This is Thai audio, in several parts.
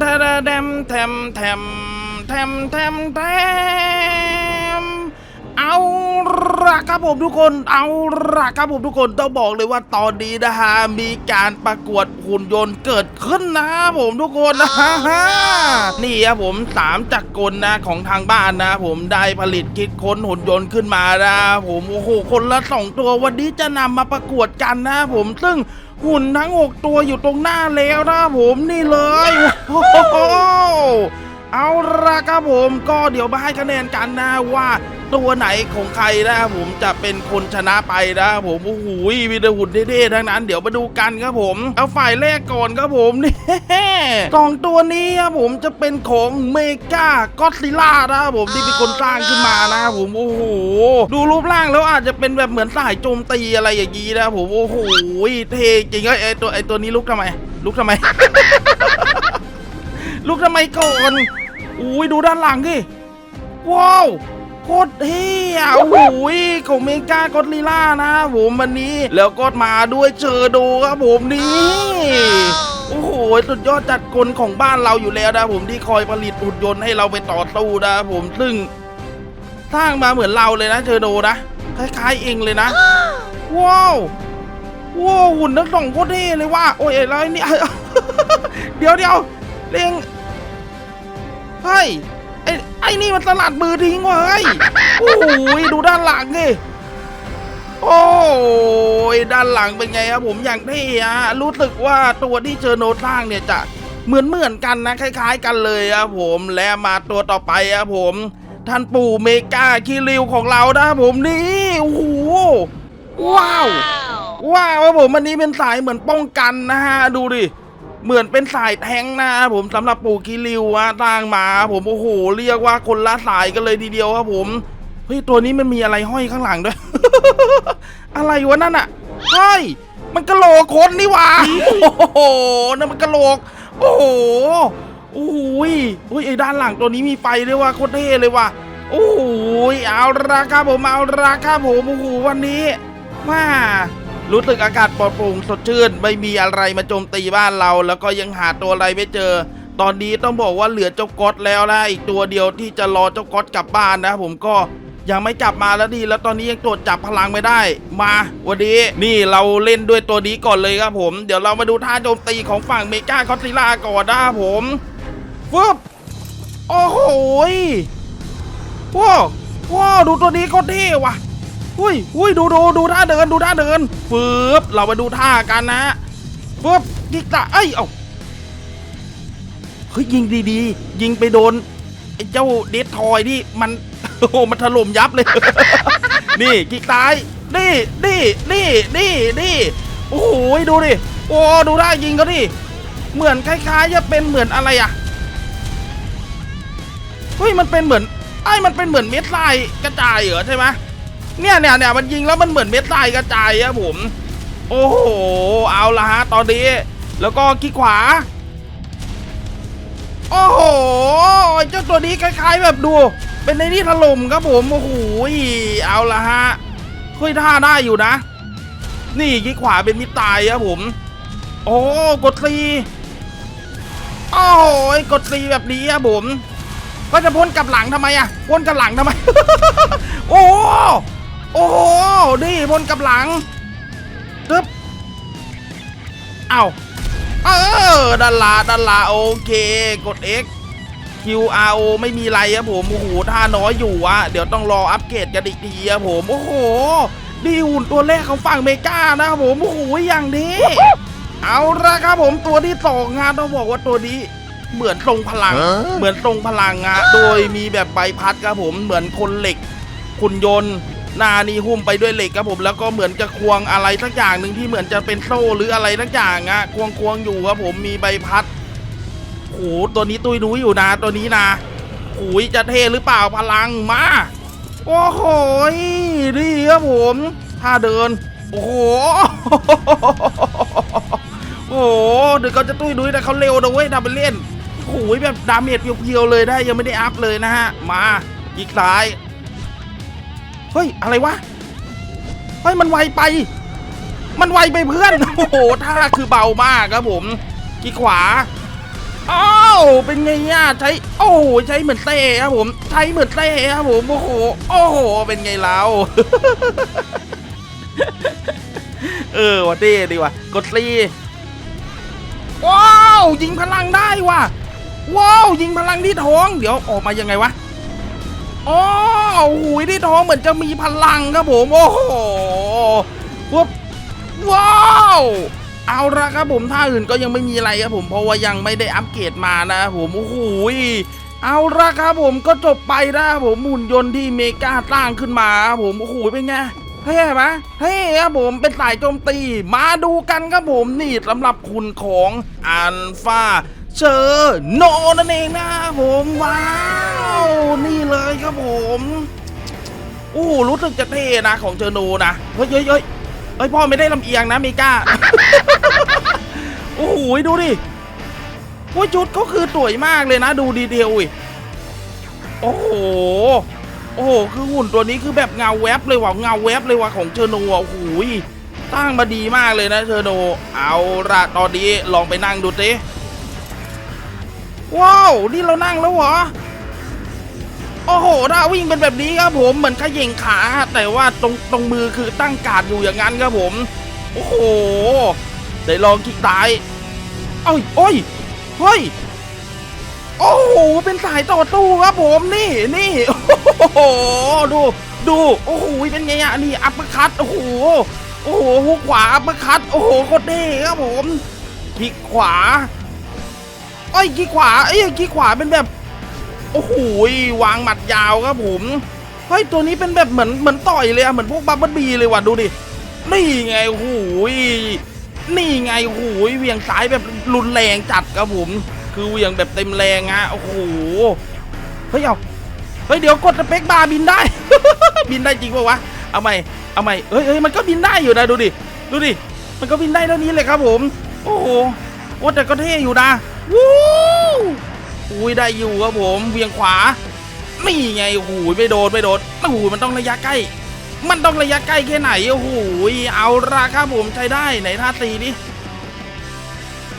แทะแดมแทมแทมแทมแทมแทมเอาละครับผมทุกคน เอาละครับผมทุกคนต้องบอกเลยว่าตอนนี้นะฮะมีการประกวดหุ่นยนต์เกิดขึ้นนะครับผมทุกคนนะฮะนี่ครับผมสามจักรกลนะของทางบ้านนะผมได้ผลิตคิดค้นหุ่นยนต์ขึ้นมานะผมโอ้โหคนละสองตัววันนี้จะนำมาประกวดกันนะผมซึ่ง หุ่นทั้ง 6 ตัวอยู่ตรงหน้าแล้วนะผมนี่เลยโอ้โห เอาละครับผมก็เดี๋ยวมาให้คะแนนกันนะว่าตัวไหนของใครนะผมจะเป็นคนชนะไปนะผมโอ้โหมีแต่หุ่นเท่ๆทั้งนั้น เดี๋ยวมาดูกันครับผม เอาฝ่ายแรกก่อนครับผมนี่สองตัวนี้ครับผมจะเป็นของเมกาก็ซิล่านะครับผมที่เป็นคนสร้างขึ้นมานะครับผมโอ้โหดูรูปร่างแล้วอาจจะเป็นแบบเหมือนสายโจมตีอะไรอย่างนี้นะครับผมโอ้โหเท่จริงไอ้ไอ้ตัวไอ้ตัวนี้ลุกทำไมลุกทำไม ลุกทำไมก่อนอุ้ยดูด้านหลังดิว้าวโคตรเท่อะโอ้โหของเมกากอดลิล่านะผมวันนี้ แล้วก็มาด้วยเชอร์โดครับผมนี่โอ้โหสุดยอดจัดกลของบ้านเราอยู่แล้วนะผมที่คอยผลิตหุ่นยนต์ให้เราไปต่อสู้นะผมซึ่งสร้างมาเหมือนเราเลยนะเชอร์โดนะคล้ายๆเองเลยนะว้าวว้าวหุ่นทั้งสองโคตรเท่เลยว่าโอ้ยอะไรเนี่ยเดี๋ยวเดี๋ยวเร่ง เฮ้ยไอ้ไอ้นี่มันสลัดมือทิ้งว่ะเฮ้ยโอ้โหดูด้านหลังดิโอ้ยด้านหลังเป็นไงครับผมอย่างเท่อะรู้สึกว่าตัวที่เจอโนสร้างเนี่ยจะเหมือนเหมือนๆกันนะคล้าย ๆ กันเลยครับผมและมาตัวต่อไปครับผม ท่านปู่เมกาคิริวของเรานะครับผมนี่โอ้โหว้าวว้าวครับผมอันนี้เป็นสายเหมือนป้องกันนะฮะดูดิ เหมือนเป็นสายแทงนะผมสำหรับปู่กิริวอะสร้างมาผมโอ้โหเรียกว่าคนละสายกันเลยทีเดียวครับผมเฮ้ยตัวนี้มันมีอะไรห้อยข้างหลังด้วย อะไรวะนั่นอะเฮ้ยมันกะโหลกคนนี่หว่าโอ้โหนั่นมันกะโหลก โอ้โหโอ้โหโอ้ยไอ้ด้านหลังตัวนี้มีไฟด้วยว่ะโคตรเท่เลยว่ะโอ้โหเอาละครับผมเอาละครับผมโอ้โหวันนี้ว่า รู้สึกอากาศปลอดโปร่งสดชื่น ไม่มีอะไรมาโจมตีบ้านเรา แล้วก็ยังหาตัวอะไรไม่เจอ ตอนนี้ต้องบอกว่าเหลือเจ้าก๊อตแล้วนะอีกตัวเดียวที่จะรอเจ้าก๊อตกลับบ้านนะผมก็ยังไม่จับมาแล้วดี แล้วตอนนี้ยังตรวจจับพลังไม่ได้ มาวันนี้นี่เราเล่นด้วยตัวนี้ก่อนเลยครับผม เดี๋ยวเรามาดูท่าโจมตีของฝั่งเมกาคอสซิล่าก่อนนะผมฟึบโอ้โหว้าวว้าวดูตัวนี้ก็เท่ว่ะ อุ้ยอุ้ยดูดูดูท่าเดินดูท่าเดินฟืบเรามาดูท่ากันนะฟืบยิงตาเอ้ยเอ้าเฮ้ยยิงดีๆ ยิงไปโดนไอ้เจ้าเดททอยที่มันโอ้โหมันถล่มยับเลย นี่กิกตายนี่นี่นี่นี่นี่โอ้โหดูดิโอ้ดูท่ายิงเขาดิเหมือนคล้ายๆจะเป็นเหมือนอะไรอะเฮ้ยมันเป็นเหมือนไอ้มันเป็นเหมือนเม็ดทรายกระจายเหรอใช่ไหม เนี่ยเนี่ยเนี่ยมันยิงแล้วมันเหมือนเม็ดทรายกระจายอะผม โอ้โห เอาละฮะตอนนี้ แล้วก็ขี้ขวา โอ้โหเจ้าตัวนี้คล้ายๆแบบดู เป็นในนี่ถล่มครับผม โอ้โห เอาละฮะเฮ้ยท่าได้อยู่นะ นี่ขี้ขวาเป็นมิดตายครับผม โอ้กดซีโอ้โหกดซีแบบนี้ครับผมก็จะพ้นกับหลังทำไมอะพ้นกับหลังทำไม โอ้ โหโอ้โหนี่พ้นกลับหลังตึ๊บเอาเออดันลาดันลาโอเค กด X Q R O ไม่มีไรครับผมโอ้โหท่าน้อยอยู่อะเดี๋ยวต้องรออัปเกรดกันอีกทีครับผมโอ้โหดีหุ่นตัวแรกของฝั่งเมกานะครับผมโอ้โหอย่างนี้ เอาละครับผมตัวที่สองงานต้องบอกว่าตัวนี้เหมือนทรงพลัง เหมือนทรงพลังอะโดยมีแบบใบพัดครับผมเหมือนคนเหล็กคุณยนต์ หนานี่หุ้มไปด้วยเหล็กครับผมแล้วก็เหมือนจะควงอะไรสักอย่างหนึ่งที่เหมือนจะเป็นโซ่หรืออะไรสักอย่างอะควงควงๆอยู่ครับผมมีใบพัดโอ้โหตัวนี้ตุยนุ้ยอยู่นะตัวนี้นะโอ้ยจะเทหรือเปล่าพลังมาโอ้โหดีครับผมท่าเดิน โอ้โหโอ้โหเดี๋ยวเขาจะตุ้ยนุ้ยแต่เขาเร็วนะเว้ยทำเป็นเล่นโอ้ยแบบดาเมจเพียวๆเลยได้ยังไม่ได้อัพเลยนะฮะมาอีกซ้าย เฮ้ย อะไรวะ เฮ้ย มันไวไป มันไวไปเพื่อน โอ้โหท่าคือเบามากครับผมกีขวาอ้าวเป็นไงอะใช้ โอ้โหใช้เหมือนเต้ครับผม ใช้เหมือนเต้ครับผม โอ้โห โอ้โห เป็นไงเราเออว่ะเต้ดีว่ะ กดซีว้าว ยิงพลังได้ว่ะ ว้าว ยิงพลังที่ท้อง เดี๋ยวออกมายังไงวะ อ๋อหูยที่ท้องเหมือนจะมีพลังครับผมโอ้โหปุ๊บว้าวเอาละครับผมท่าอื่นก็ยังไม่มีอะไรครับผมเพราะว่ายังไม่ได้อัปเกรดมานะครับผมโอ้โหเอาละครับผมก็จบไปนะผมหุ่นยนต์ที่เมกาสร้างขึ้นมาครับผมโอ้โหเป็นไงเท่ไหมเท่ครับผมเป็นสายโจมตีมาดูกันครับผมนี่สำหรับคุณของอัลฟา เชอโนนั่นเองนะผมว้าว นี่เลยครับผมโอ้รู้สึกจะเท่นะของเชอร์โนนะเฮ้ยเฮ้ยเฮ้ยเฮ้ยพ่อไม่ได้ลำเอียงนะเมกาโอ้โหดูดิโอ้ยชุดก็คือสวยมากเลยนะ ดูดีเทลอีกโอ้โหโอ้โหคือหุ่นตัวนี้คือแบบเงาแวบเลยว่ะเงาแวบเลยว่ะของเชอร์โนอะโอ้โหยตั้งมาดีมากเลยนะเชอร์โน เอาละตอนนี้ลองไปนั่งดูสิ ว้าว นี่เรานั่งแล้วเหรอ โอ้โหถ้าวิ่งเป็นแบบนี้ครับผมเหมือนขย่งขา แต่ว่าตรงตรงมือคือตั้งการดอยู่อย่างนั้นครับผม โอ้โหได้ลองคิกซ้าย เอ้ยโอ้ยเฮ้ยโอ้โห เป็นสายต่อตู้ครับผมนี่นี่โอ้โหดูดูโอ้โหเป็นไงอะนี่อัปเปอร์คัตโอ้โหโอ้โหฮุกขวาอัปเปอร์คัตโอ้โหโคตรเท่ครับผมคลิกขวา เอ้ยคลิกขวาเอ้ยคลิกขวาเป็นแบบ โอ้โหวางหมัดยาวครับผมเฮ้ยตัวนี้เป็นแบบเหมือนเหมือนต่อยเลยอะเหมือนพวกบับเบิ้ลบีเลยว่ะดูดินี่ไงโอ้โหนี่ไงโอ้โหเหวียงซ้ายแบบรุนแรงจัดครับผม คือเหวียงแบบเต็มแรงฮะโอ้โหเฮ้ยเอาเฮ้ยเดี๋ยวกดสเปคบาร์บินได้ บินได้จริงป่าวะเอาใหม่เอาใหม่เฮ้ยเฮ้ยมันก็บินได้อยู่นะดูดิดูดิมันก็บินได้เท่านี้เลยครับผม โอ้โหโอ้แต่ก็เท่อยู่นะ วู้อุ้ยได้อยู่ครับผมเวียงขวานี่ไงโอ้โหไม่โดนไม่โดนโอ้โหมันต้องระยะใกล้ มันต้องระยะใกล้แค่ไหนโอ้โหเอาราครับผมใช้ได้ไหนท่าตีดิ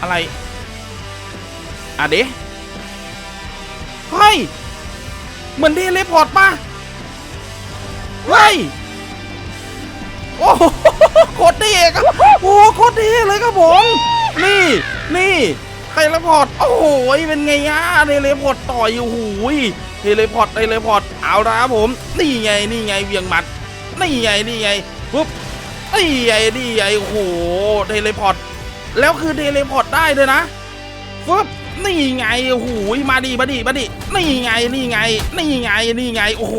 อะไรอะเดะเฮ้ยเหมือนเทเลพอร์ตปะเฮ้ยโอ้โหโคตรเท่ครับโอ้โหโคตรเท่เลยครับผมนี่นี่ เทเลพอร์ตโอ้โหเป็นไงฮะเทเลพอร์ตต่อยโอ้โหเทเลพอร์ตเทเลพอร์ตเอาละครับผม นี่ไงนี่ไงเวียงหมัดนี่ไงนี่ไงปุ๊บนี่ไงนี่ไงโอ้โหเทเลพอร์ตแล้วคือเทเลพอร์ตได้ด้วยนะฟึบนี่ไงโอ้โหมาดิมาดิมาดินี่ไงนี่ไง นี่ไงนี่ไงโอ้โห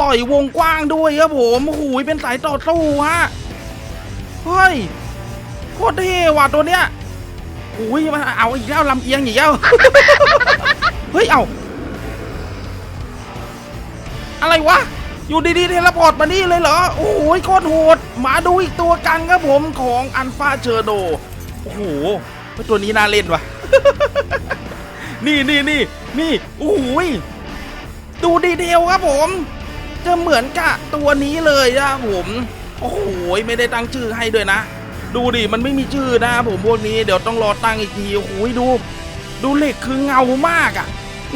ต่อยวงกว้างด้วยครับผมโอ้โหเป็นสายต่อสู้ฮะเฮ้ยโคตรเท่ว่ะตัวเนี้ย อุ้ยมาเอาอีกแล้วลำเอียงอีกแล้วเฮ้ยเอาอะไรวะอยู่ดีๆเทเลพอร์ตมานี่เลยเหรอ โอ้โหโคตรโหดมาดูอีกตัวกันครับผมของอันฟาเชอร์โด โอ้โหตัวนี้น่าเล่นวะนี่นี่นี่นี่โอ้โหยดูดีเทลครับผม จะเหมือนกับตัวนี้เลยนะครับผม โอ้โหยไม่ได้ตั้งชื่อให้ด้วยนะ ดูดิมันไม่มีชื่อนะครับผมพวกนี้เดี๋ยวต้องรอตั้งอีกทีโอ้ยดู ดูเหล็กคือเงามากอะ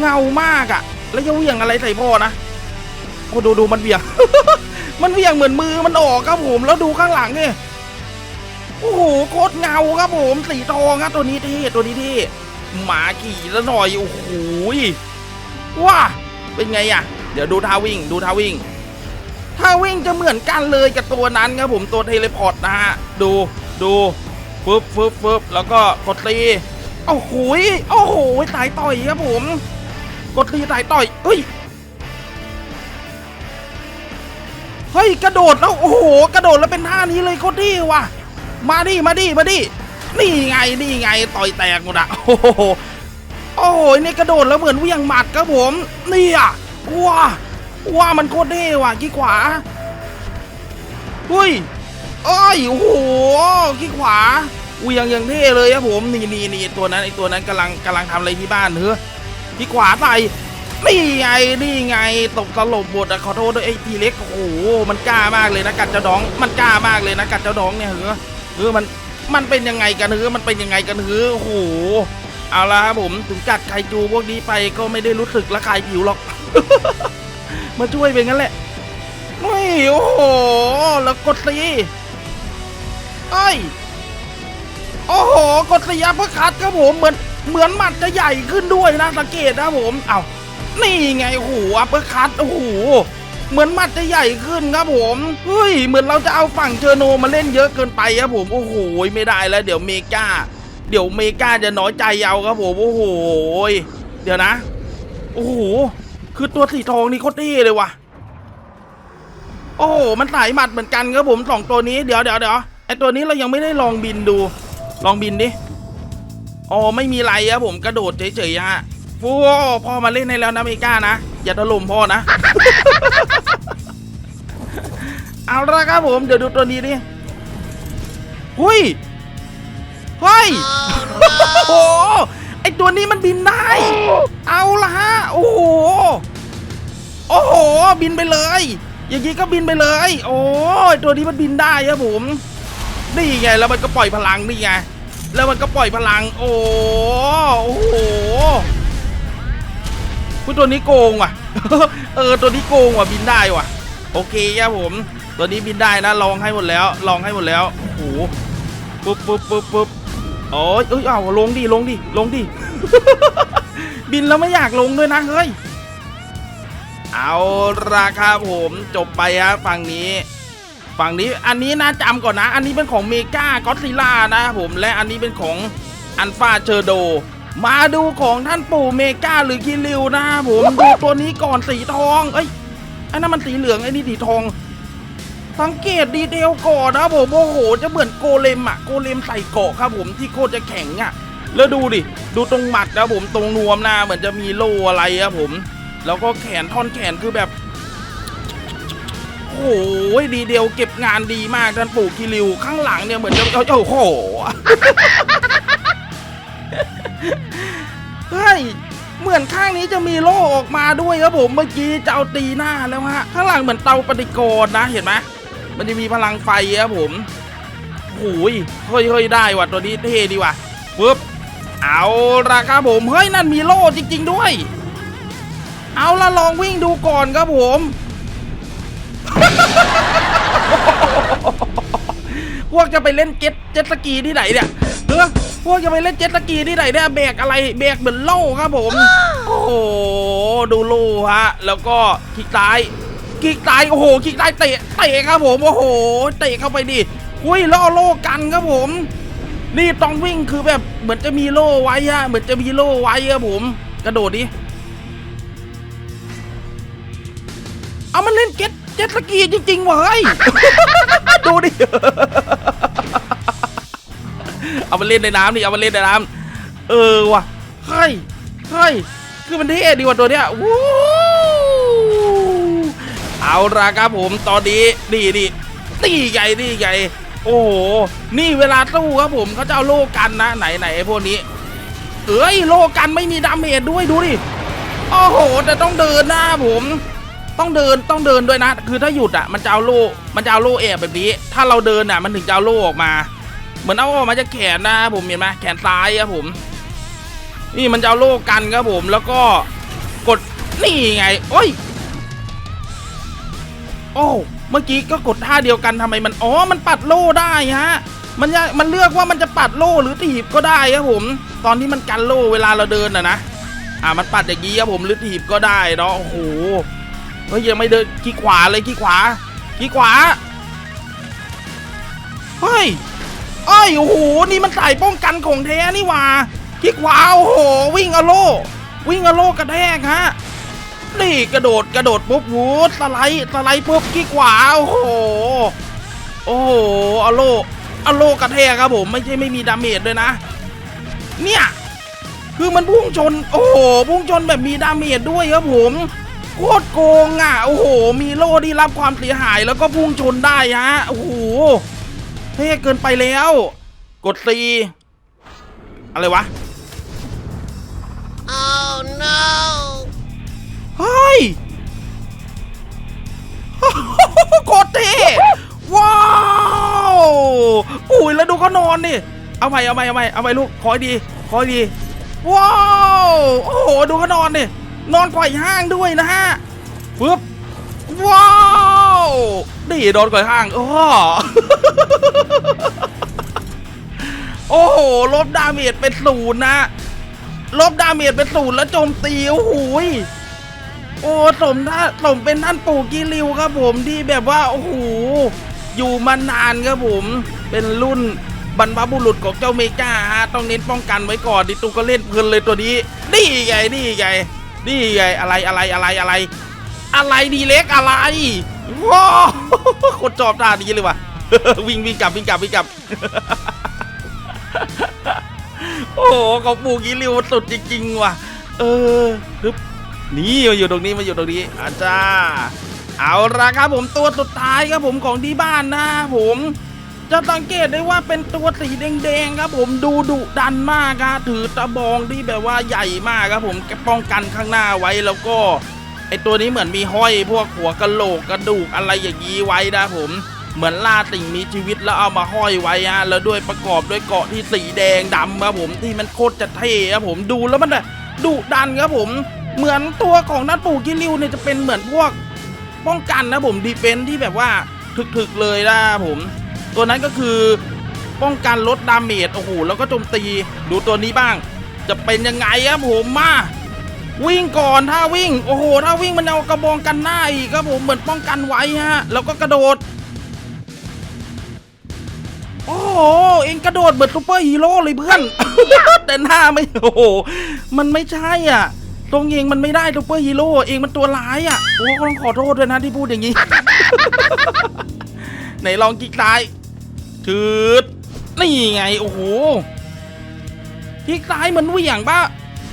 เงามากอะแล้วจะเวี่ยงอะไรใส่พ่อนะโอ้ดูดูมันเวี่ยง มันเวี่ยงเหมือนมือมันออกครับผมแล้วดูข้างหลังเนี่ยโอ้โหโคตรเงาครับผมสีทองครับตัวนี้เท่ตัวนี้เท่หมาขี่แล้วหน่อยโอ้โหยว้าเป็นไงอะเดี๋ยวดูท่าวิ่งดูท่าวิ่งท่าวิ่งจะเหมือนกันเลยกับตัวนั้นครับผมตัวเทเลพอร์ตนะฮะ ดู ดูฟึบฟึบฟึบแล้วก็กดตีโอ้โหยโอ้โหตายต่อยครับผม กดตีตายต่อยเฮ้ยเฮ้ยกระโดดแล้วโอ้โหกระโดดแล้วเป็นท่านี้เลยโคตรดีว่ะ มาดิมาดิมาดินี่ไงนี่ไงต่อยแตกหมดอะโอ้โหโอ้โหนี่กระโดดแล้วเหมือนเวี่ยงหมัดครับผมนี่อะว้าว้ามันโคตรเท่ว่ะขี้ขวาเฮ้ย เอ้ยโอ้โหขี้ขวาเหวี่ยงย่างเท่เลยครับผมนี่นี่นี่ตัวนั้นไอตัวนั้นกำลังกำลังทำอะไรที่บ้านเฮ้ยขี้ขวาใส่นี่ไงนี่ไงตกตลบหมดอะขอโทษด้วยไอ้ทีเล็กโอ้โหมันกล้ามากเลยนะกัดเจ้าดอง มันกล้ามากเลยนะกัดเจ้าดองเนี่ยเฮ้ยเออมันมันเป็นยังไงกันเออมันเป็นยังไงกันเออโอ้โหเอาละครับผมถึงกัดไคจูพวกนี้ไปก็ไม่ได้รู้สึกละคายผิวหรอก มาช่วยเป็นงั้นแหละไม่โอ้โหแล้วกดสี เอ้ย โอ้โห กดสีอัปเปอร์คัตครับผม เหมือน เหมือนหมัดจะใหญ่ขึ้นด้วยนะสังเกตนะผม เอานี่ไงโอ้โหอัปเปอร์คัตโอ้โห เหมือนหมัดจะใหญ่ขึ้นครับผม เฮ้ย เหมือนเราจะเอาฝั่งเชอร์โนมาเล่นเยอะเกินไปครับผม โอ้โห ไม่ได้แล้ว เดี๋ยวเมกาเดี๋ยวเมกาจะน้อยใจเอาครับผม โอ้โห เดี๋ยวนะ โอ้โห คือตัวสีทองนี่โคตรเท่เลยว่ะ โอ้โห มันสายหมัดเหมือนกันครับผมสองตัวนี้ เดี๋ยวเดี๋ยวเดี๋ยว ไอตัวนี้เรายังไม่ได้ลองบินดู ลองบินดิ อ๋อไม่มีไรครับผมกระโดดเฉยๆฮะโอ้พ่อมาเล่นในแล้วนะเมกานะ อย่าถล่มพ่อนะ เอาละครับผม เดี๋ยวดูตัวนี้ดิหุยเฮ้ยโอ้โหไอตัวนี้มันบินได้ เอาละฮะ โอ้โห โอ้โห บินไปเลย อย่างนี้ก็บินไปเลย โอ้ยตัวนี้มันบินได้ครับผม นี่ไงแล้วมันก็ปล่อยพลังนี่ไงแล้วมันก็ปล่อยพลัง โอ้โอ้โหคุณตัวนี้โกงว่ะ เออตัวนี้โกงว่ะบินได้ว่ะ โอเคครับผม ตัวนี้บินได้นะลองให้หมดแล้ว ลองให้หมดแล้วโอ้โหปุ๊บปุ๊บปุ๊บปุ๊บโอ้ยเอ้ยเอาลงดิลงดิลงดิบินแล้วไม่อยากลงด้วยนะเฮ้ยเอาราคาผมจบไปฮะฝั่งนี้ ฝั่งนี้อันนี้นะจำก่อนนะ อันนี้เป็นของเมกาก็อดซิล่านะผมและอันนี้เป็นของอันฟาเชอร์โด มาดูของท่านปู่เมกาหรือคิริวนะผมดูตัวนี้ก่อนสีทองเอ้ยไอ้นั่นมันสีเหลืองไอ้นี่สีทอง สังเกตดีเทลก่อนนะผมโอ้โห จะเหมือนโกเลมอะโกเลมใส่เกาะครับผมที่โคตรจะแข็งอะแล้วดูดิ ดูตรงหมัดนะผมตรงนวมนะเหมือนจะมีโลอะไรอะผม แล้วก็แขนท่อนแขนคือแบบ หดีเดียวเก็บงานดีมากท่านปู่คิริวข้างหลังเนี่ยเหมือนจะโอ้โหเฮ้ยเหมือนข้างนี้จะมีโล่ออกมาด้วยครับผมเมื่อกี้จะเอาตีหน้าแล้วฮะข้างหลังเหมือนเตาปฏิกรณ์นะเห็นไหมมันจะมีพลังไฟครับผมโอ้ยเฮ้ยเฮ้ยได้ว่ะตัวนี้เท่ดีว่ะปึ๊บเอาละครับผมเฮ้ยนั่นมีโล่จริง ๆ ด้วย เอาละลองวิ่งดูก่อนครับผม พวกจะไปเล่นเจ็ตเจ็ตสกีที่ไหนเนี่ยเออพวกจะไปเล่นเจ็ตสกีที่ไหนเนี่ยแบกอะไรแบกเหมือนโล่ครับผม โอ้โหดูโล่ฮะ แล้วก็คลิกซ้ายคลิกซ้ายโอ้โหคลิกซ้ายเตะเตะครับผมโอ้โหเตะเข้าไปดิอุ้ยล่อโล่กันครับผมนี่ต้องวิ่งคือแบบเหมือนจะมีโล่ไว้ฮะเหมือนจะมีโล่ไว้ครับผม กระโดดดิเอามันเล่นเจ็ต เจ็ตสกีจริงๆเว้ย ดูดิ เอามาเล่นในน้ำดิเอามาเล่นในน้ำเออว่ะเฮ้ยเฮ้ยคือมันเท่ดีกว่าตัวเนี้ยวู้เอาละครับผมตอนนี้นี่นี่ตีใหญ่นี่ใหญ่ โอ้โหนี่เวลาสู้ครับผมเขาจะเอาโล่กันนะไหนไหนพวกนี้ เอ้ยโล่กันไม่มีดาเมจด้วยดูดิโอ้โหแต่ต้องเดินหน้าผม ต้องเดินต้องเดินด้วยนะ คือถ้าหยุดอะมันจะเอาโล่มันจะเอาโล่แอบแบบนี้ ถ้าเราเดินอะมันถึงจะเอาโล่ออกมา เหมือนเอาออกมาจากแขนนะผมเห็นไหมแขนซ้ายครับผม นี่มันจะเอาโล่กันครับผม แล้วก็กดนี่ไง โอ้ย โอ้เมื่อกี้ก็กดท่าเดียวกันทำไมมันอ๋อมันปัดโล่ได้ฮะมันจะมันเลือกว่ามันจะปัดโล่หรือถีบก็ได้ครับผม ตอนที่มันกันโล่เวลาเราเดินอะนะอ่ามันปัดอย่างนี้ครับผมหรือถีบก็ได้เนาะโอ้โห เฮ้ยยังไม่เดินขี้ขวาเลยขี้ขวาขี้ขวาเฮ้ยเอ้ยโอ้โหนี่มันสายป้องกันของแท้นี่ว่าขี้ขวาโอ้โหวิ่งอโล วิ่งอโลกระแทกฮะนี่กระโดดกระโดดปุ๊บวูดสไลด์สไลด์ปุ๊บขี้ขวาโอ้โหโอ้โหอโลอโลกระแทกครับผมไม่ใช่ไม่มีดาเมจด้วยนะ เนี่ยคือมันพุ่งชน โอ้โหพุ่งชนแบบมีดาเมจด้วยครับผม คตรโกงอะ โอ้โห มีโล่ที่รับความเสียหายแล้วก็พุ่งชนได้ฮะ โอ้โห เท่เกินไปแล้ว กดซีอะไรวะ Oh no! เฮ้ยโคตรเท่ว้าวอุ้ยแล้วดูเขานอนดิเอาใหม่เอาใหม่เอาใหม่เอาใหม่ลูก ขอให้ดี ขอให้ดี ว้าว โอ้โห ดูเขานอนดิ นอนไขว่ห้างด้วยนะฮะปึ๊บว้าวนี่โดนไขว่ห้างโอ้โอ้โหลบดาเมจเป็นศูนย์นะลบดาเมจเป็นศูนย์แล้วโจมตีโอ้โหโอ้สมท่าสมเป็นท่านปู่กิริวครับผมที่แบบว่าโอ้โหอยู่มานานครับผมเป็นรุ่นบรรพบุรุษของเจ้าเมกาฮะต้องเน้นป้องกันไว้ก่อนดิตูก็เล่นเพลินเลยตัวนี้นี่ไงนี่ไง นี่ไงอะไรอะไรอะไรอะไร อะไรดีเล็กอะไรว้าวคตรจอบตาดีเลยว่ะวิ่งวิ่งกลับวิ่งกลับวิ่งกลับ โอ้โหของปู่กิริวสุดจริงๆว่ะ เออฮึบนี่มาอยู่ตรงนี้มาอยู่ตรงนี้อาจารย์เอาละครับผมตัวสุดท้ายครับผมของที่บ้านนะผม จะสังเกตได้ว่าเป็นตัวสีแดงๆครับผมดูดุดันมากครับถือตะบองที่แบบว่าใหญ่มากครับผมป้องกันข้างหน้าไว้แล้วก็ไอตัวนี้เหมือนมีห้อยพวกหัวกะโหลกกระดูกอะไรอย่างนี้ไว้นะผมเหมือนล่าติ่งมีชีวิตแล้วเอามาห้อยไว้ฮะแล้วด้วยประกอบด้วยเกาะที่สีแดงดำครับผมที่มันโคตรจะเท่ครับผมดูแล้วมันแบบดุดันครับผม เหมือนตัวของนัดปู่กิริวเนี่ยจะเป็นเหมือนพวกป้องกันนะผมดีเฟนที่แบบว่าถึกๆเลยนะผม ตัวนั้นก็คือป้องกันลดดาเมจโอ้โหแล้วก็โจมตีดูตัวนี้บ้าง จะเป็นยังไงครับผมมาวิ่งก่อนถ้าวิ่งโอ้โห ถ้าวิ่งมันเอากระบองกันหน้าอีกครับผมเหมือนป้องกันไว้ฮะแล้วก็กระโดด โอ้โหเองกระโดดเหมือนซูเปอร์ฮีโร่เลยเพื่อนแต่หน้าไม่โอ้โหมันไม่ใช่อะตรงเองมันไม่ได้ซูเปอร์ฮีโร่เองมันตัวร้ายอะโอ้ต้องขอโทษด้วยนะที่พูดอย่างนี้ไหนลองกิ๊กซ้าย ชืดนี่ไงโอ้โหกิ๊กซ้ายเหมือนวี่งปะ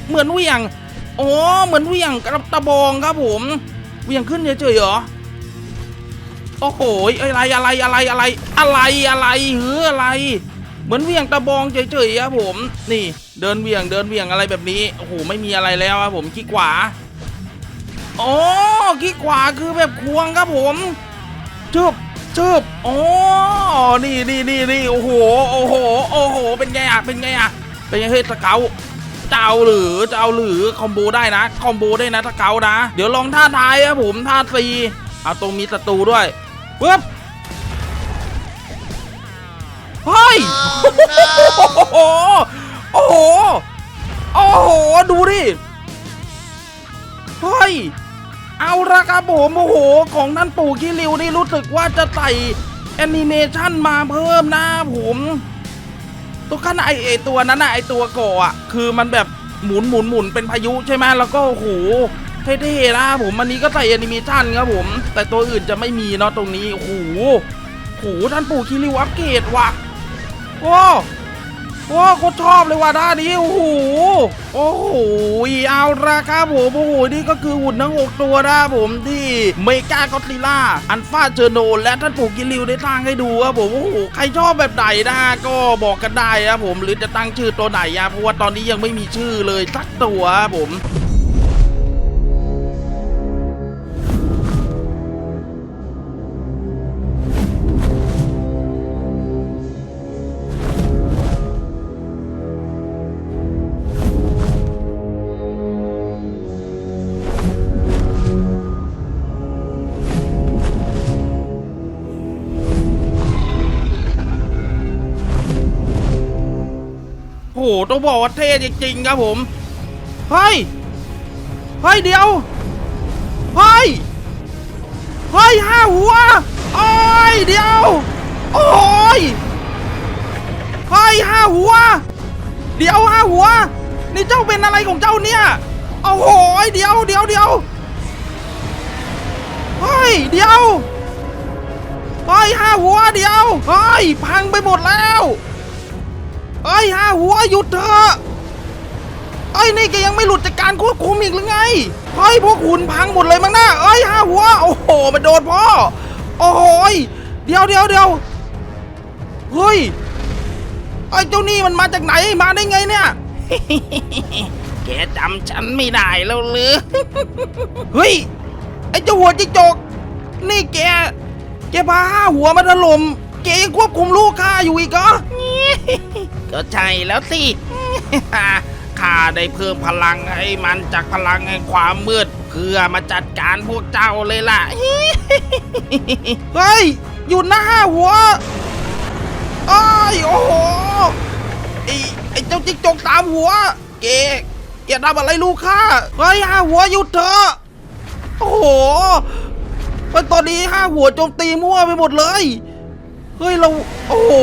เหมือนวี่ยงโอ้เหมือนวี่งกับตะบองครับผมเวี่ยงขึ้นเฉยๆเหรอโอ้โหอะไรอะไรอะไรอะไรอะไรอะไรเฮ้ออะไร เหมือนเวี่ยงตะบองเฉยๆครับผม นี่ เดินเวี่ยงเดินเวี่ยงอะไรแบบนี้โอ้โหไม่มีอะไรแล้วครับผมขี้ขวาอ๋อขี้ขวาคือแบบควงครับผมจึบ จึบอ๋อนี่นี่นี่นี่โอ้โห โอ้โห โอ้โห เป็นไงอะ เป็นไงอะ เป็นไงเฮ้ยสเกาเจ้าหรือเจ้าหรือคอมโบได้นะ คอมโบได้นะสเกานะ เดี๋ยวลองท่าทายครับผมท่าซีเอาตรงมีศัตรูด้วยปึ๊บเฮ้ยโอ้โห โอ้โห โอ้โห ดูดิ เฮ้ย เอาละครับผมโอ้โห ของท่านปู่กิริวนี่รู้สึกว่าจะใส่แอนิเมชันมาเพิ่มนะผมตัวขนาดไอไอตัวนั้นน่ะไอตัวก่ออะคือมันแบบหมุนหมุนหมุนเป็นพายุใช่ไหมแล้วก็โอ้โหเท่ๆนะผมอันนี้ก็ใส่แอนิเมชันครับผม แต่ตัวอื่นจะไม่มีเนาะตรงนี้โอ้โหโอ้โหท่านปู่คิริวอัปเกรดว่ะโอ้ ว้าโคตรชอบเลยว่ะด้านนี้โอ้โหโอ้โหเอาละครับผมโอ้โหนี่ก็คือหุ่นทั้งหกตัวนะผมที่เมกากอตลิล่าอันฟาเจอโน และท่านปู่กิริวได้ตั้งให้ดูครับผมโอ้โหใครชอบแบบไหนนะก็บอกกันได้ครับผมหรือจะตั้งชื่อตัวไหนอะเพราะว่าตอนนี้ยังไม่มีชื่อเลยสักตัวครับผม ต้องบอกว่าเท่จริงๆครับผมเฮ้ยเฮ้ยเดี๋ยวเฮ้ยเฮ้ยห้าหัวโอ้ยเดี๋ยวโอ้ยเฮ้ยห้าหัว เดี๋ยวห้าหัว นี่เจ้าเป็นอะไรของเจ้าเนี่ยโอ้โหเดี๋ยวเดี๋ยวเดี๋ยวเฮ้ยเดี๋ยวเฮ้ยห้าหัวเดี๋ยวเฮ้ยพังไปหมดแล้ว เอ้ยห้าหัวหยุดเถอะเอ้ยนี่แกยังไม่หลุดจากการควบคุมอีกหรือไงเฮ้ยพวกหุ่นพังหมดเลยมั้งนะเอ้ยห้าหัวโอ้โหมันโดนพ่อโอ้โหยเดี๋ยวเดี๋ยวเดี๋ยวเฮ้ยไอ้เจ้านี่มันมาจากไหนมาได้ไงเนี่ยแกจำฉันไม่ได้แล้วหรือเฮ้ยไอ้เจ้าหัวจิจก นี่แกแกพาห้าหัวมาถล่มแกยังควบคุมลูกข้าอยู่อีกเหรอ ก็ใช่แล้วสิ ข้าได้เพิ่มพลังให้มันจากพลังแห่งความมืด เพื่อมาจัดการพวกเจ้าเลยล่ะ เฮ้ยหยุดนะห้าหัวอ้โอ้โห ไอ้ไอ้เจ้าจิ๊กจกตามหัว เกแกทำอะไรลูกข้าเฮ้ยห้าหัวหยุดเถอะ โอ้โหเฮ้ยตอนนี้ห้าหัวโจมตีมั่วไปหมดเลย เฮ้ยเรา โอ้โห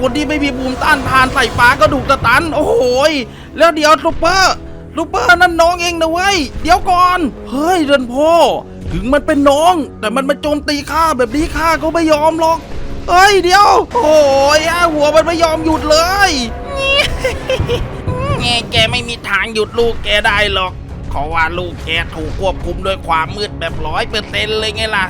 คนที่ไม่มีภูมิต้านทานใส่ฟ้าก็ถูกสตัน โอ้โหยแล้วเดี๋ยวลูเปอร์ลูเปอร์นั่นน้องเองนะเว้ย เดี๋ยวก่อน เฮ้ยเดินพ่อ ถึงมันเป็นน้อง แต่มันมาโจมตีข้าแบบนี้ข้าก็ไม่ยอมหรอก เฮ้ยเดี๋ยว โอ้ยหัวมันไม่ยอมหยุดเลยแง่แกไม่มีทางหยุดลูกแกได้หรอกเพราะว่าลูกแกถูกควบคุมด้วยความมืดแบบร้อยเปอร์เซ็นต์เลยไงล่ะ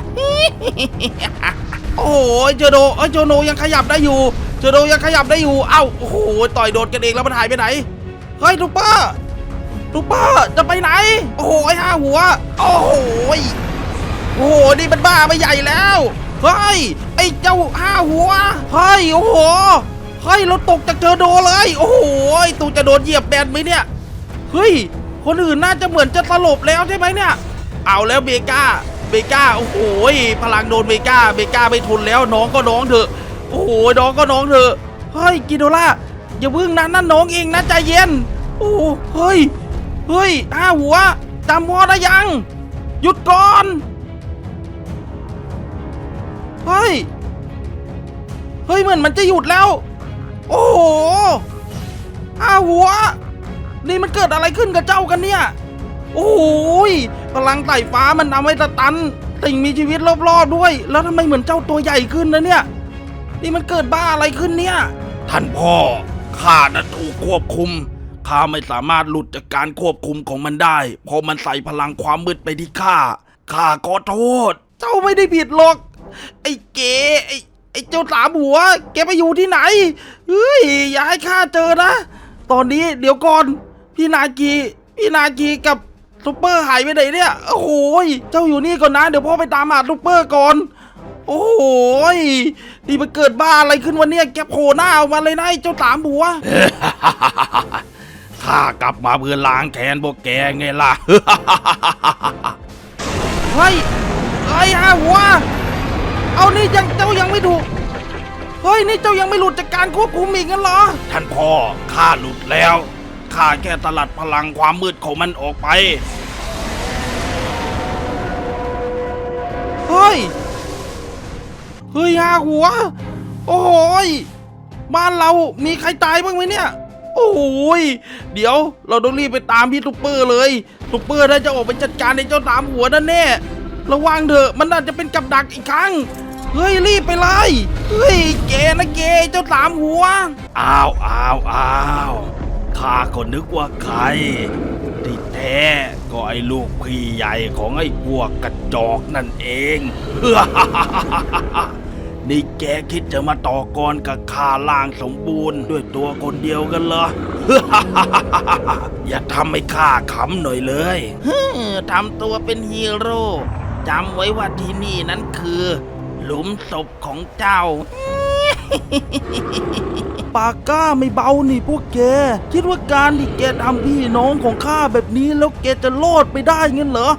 โอ้โหเจโดเอ้ยโจโนยังขยับได้อยู่ เจอโดยังขยับได้อยู่ เอ้า โอ้โห ต่อยโดนกันเองแล้วมันหายไปไหน เฮ้ยทูเปอร์ทูเปอร์จะไปไหน โอ้โห ไอ้ห้าหัว โอ้โห โอ้โห นี่มันบ้าไปใหญ่แล้ว เฮ้ย ไอ้เจ้าห้าหัว เฮ้ย โอ้โห เฮ้ย เราตกจากเจอโดเลย โอ้โหตูจะโดนเหยียบแบนไหมเนี่ย เฮ้ย คนอื่นน่าจะเหมือนจะสลบแล้วใช่ไหมเนี่ย เอาแล้วเบก้าเบก้า โอ้โห พลังโดนเบก้า เบก้าไม่ทนแล้วน้องก็น้องเถอะ โอ้โหน้องก็น้องเถอะเฮ้ยกิโดล่าอย่าพึ่งนะนั่นน้องเองนะใจเย็น โอ้เฮ้ยเฮ้ยห้าหัวจำพอได้ยัง หยุดก่อนเฮ้ยเฮ้ยเหมือนมันจะหยุดแล้ว โอ้โหห้าหัว นี่มันเกิดอะไรขึ้นกับเจ้ากันเนี่ยโอ้ยพลังไต่ฟ้ามันทำให้สตันสิ่งมีชีวิตรอบๆด้วย แล้วทำไมเหมือนเจ้าตัวใหญ่ขึ้นนะเนี่ย นี่มันเกิดบ้าอะไรขึ้นเนี่ย ท่านพ่อข้านั้นถูกควบคุมข้าไม่สามารถหลุดจากการควบคุมของมันได้ เพราะมันใส่พลังความมืดไปที่ข้าข้าขอโทษ เจ้าไม่ได้ผิดหรอก ไอ้เก๋ไอ้ไอ้เจ้าสามหัว แกไปอยู่ที่ไหนเฮ้ยอย่าให้ข้าเจอนะ ตอนนี้เดี๋ยวก่อนพี่นากีพี่นากีกับซุปเปอร์หายไปไหนเนี่ย โอ้โหยเจ้าอยู่นี่ก่อนนะ เดี๋ยวพ่อไปตามหาซุปเปอร์ก่อน โอ้โหยนี่มันเกิดบ้าอะไรขึ้นวันนี้แกโผล่หน้าออกมาเลยนะไอ้เจ้าสามหัวข้ากลับมาเพื่อล้างแค้นพวกแกไงล่ะ เฮ้ย เฮ้ยห้าหัว เอานี่ยังเจ้ายังไม่ถูก เฮ้ยนี่เจ้ายังไม่หลุดจากการควบคุมอีกงั้นเหรอ ท่านพ่อข้าหลุดแล้วข้าแค่ตลัดพลังความมืดของมันออกไป เฮ้ย เฮ้ยห้าหัว โอ้ยบ้านเรามีใครตายบ้างไหมเนี่ย โอ้ยเดี๋ยวเราต้องรีบไปตามพี่ซุปเปอร์เลยซุปเปอร์น่าจะออกไปจัดการในเจ้าสามหัวนั่นแน่ระวังเถอะมันอาจจะเป็นกับดักอีกครั้งเฮ้ยรีบไปเลยเฮ้ยเกนะเกเจ้าสามหัวอ้าวอ้าวอ้าวข้าก็นึกว่าใครที่แท้ก็ไอ้ลูกพี่ใหญ่ของไอ้พวกกระจอกนั่นเอง นี่แกคิดจะมาต่อกรกับข้าล่างสมบูรณ์ ด้วยตัวคนเดียวกันเหรอ อย่าทำให้ข้าขำหน่อยเลยทำตัวเป็นฮีโร่จำไว้ว่าที่นี่นั้นคือ หลุมศพของเจ้าปากก้าไม่เบานี่พวกแก คิดว่าการที่แกทำพี่น้องของข้าแบบนี้แล้วแกจะรอดไปได้งั้นเหรอ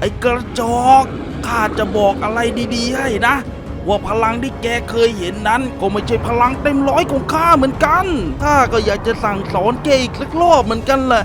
ไอ้กระจอกข้าจะบอกอะไรดีๆ ให้นะ ว่าพลังที่แกเคยเห็นนั้น ก็ไม่ใช่พลังเต็มร้อยของข้าเหมือนกันข้าก็อยากจะสั่งสอนแกอีกสักรอบเหมือนกันแหละ